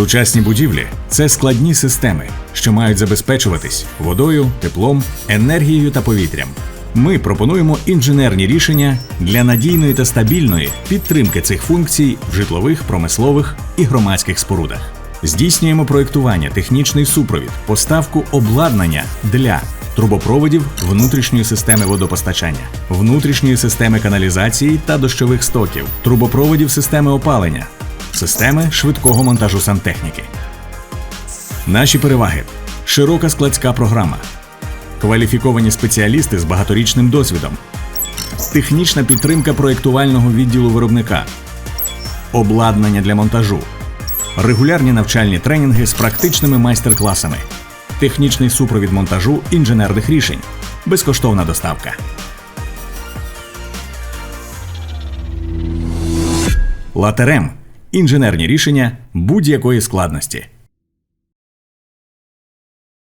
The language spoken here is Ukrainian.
Сучасні будівлі це складні системи, що мають забезпечуватись водою, теплом, енергією та повітрям. Ми пропонуємо інженерні рішення для надійної та стабільної підтримки цих функцій в житлових, промислових і громадських спорудах. Здійснюємо проєктування, технічний супровід, поставку обладнання для трубопроводів внутрішньої системи водопостачання, внутрішньої системи каналізації та дощових стоків, трубопроводів системи опалення, системи швидкого монтажу сантехніки. Наші переваги: широка складська програма, кваліфіковані спеціалісти з багаторічним досвідом, технічна підтримка проєктувального відділу виробника, обладнання для монтажу, регулярні навчальні тренінги з практичними майстер-класами, технічний супровід монтажу інженерних рішень, безкоштовна доставка. Латерем інженерні рішення будь-якої складності.